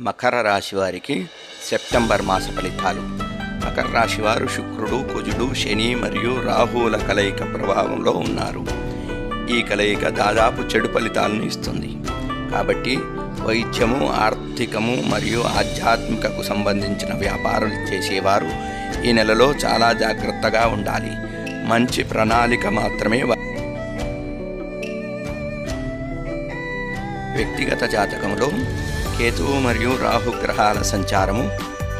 మకర రాశి వారికి సెప్టెంబర్ మాస ఫలితాలు. మకర రాశి వారు శుక్రుడు కుజుడు శని మరియు రాహువుల కలయిక ప్రభావంలో ఉన్నారు. ఈ కలయిక దాదాపు చెడు ఫలితాలను ఇస్తుంది. కాబట్టి వైద్యము ఆర్థికము మరియు ఆధ్యాత్మికకు సంబంధించిన వ్యాపారాలు చేసేవారు ఈ నెలలో చాలా జాగ్రత్తగా ఉండాలి. మంచి ప్రణాళిక మాత్రమే వ్యక్తిగత జాతకంలో కేతువు మరియు రాహు గ్రహాల సంచారము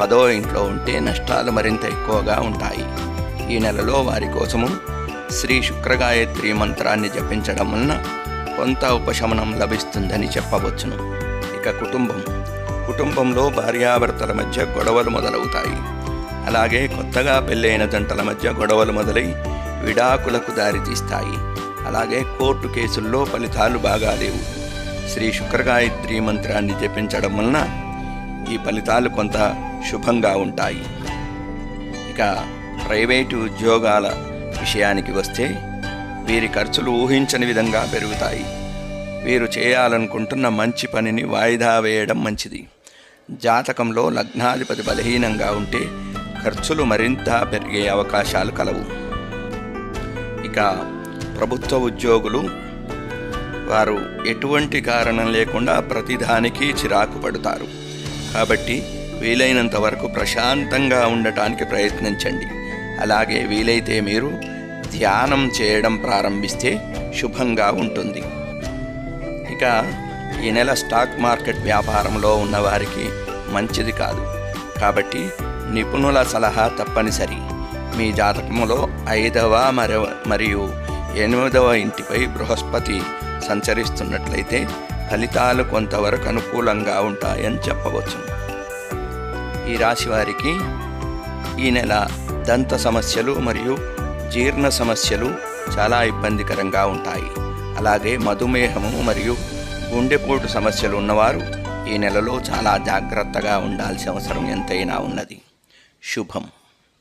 పదో ఇంట్లో ఉంటే నష్టాలు మరింత ఎక్కువగా ఉంటాయి. ఈ నెలలో వారి కోసము శ్రీ శుక్రగాయత్రి మంత్రాన్ని జపించడం వలన కొంత ఉపశమనం లభిస్తుందని చెప్పవచ్చును. ఇక కుటుంబం. కుటుంబంలో భార్యాభర్తల మధ్య గొడవలు మొదలవుతాయి. అలాగే కొత్తగా పెళ్ళైన జంటల మధ్య గొడవలు మొదలై విడాకులకు దారితీస్తాయి. అలాగే కోర్టు కేసుల్లో ఫలితాలు బాగా లేవు. శ్రీ శుక్రగాయత్రి మంత్రాన్ని జపించడం వలన ఈ ఫలితాలు కొంత శుభంగా ఉంటాయి. ఇక ప్రైవేటు ఉద్యోగాల విషయానికి వస్తే వీరి ఖర్చులు ఊహించని విధంగా పెరుగుతాయి. వీరు చేయాలనుకుంటున్న మంచి పనిని వాయిదా వేయడం మంచిది. జాతకంలో లగ్నాధిపతి బలహీనంగా ఉంటే ఖర్చులు మరింత పెరిగే అవకాశాలు కలవు. ఇక ప్రభుత్వ ఉద్యోగులు వారు ఎటువంటి కారణం లేకుండా ప్రతిదానికి చిరాకు పడతారు. కాబట్టి వీలైనంత వరకు ప్రశాంతంగా ఉండటానికి ప్రయత్నించండి. అలాగే వీలైతే మీరు ధ్యానం చేయడం ప్రారంభిస్తే శుభంగా ఉంటుంది. ఇక ఈ నెల స్టాక్ మార్కెట్ వ్యాపారంలో ఉన్నవారికి మంచిది కాదు. కాబట్టి నిపుణుల సలహా తప్పనిసరి. మీ జాతకములో ఐదవ మరి మరియు ఎనిమిదవ ఇంటిపై బృహస్పతి సంచరిస్తున్నట్లయితే ఫలితాలు కొంతవరకు అనుకూలంగా ఉంటాయని చెప్పవచ్చు. ఈ రాశి వారికి ఈ నెల దంత సమస్యలు మరియు జీర్ణ సమస్యలు చాలా ఇబ్బందికరంగా ఉంటాయి. అలాగే మధుమేహము మరియు గుండెపోటు సమస్యలు ఉన్నవారు ఈ నెలలో చాలా జాగ్రత్తగా ఉండాల్సిన అవసరం ఎంతైనా ఉన్నది. శుభం.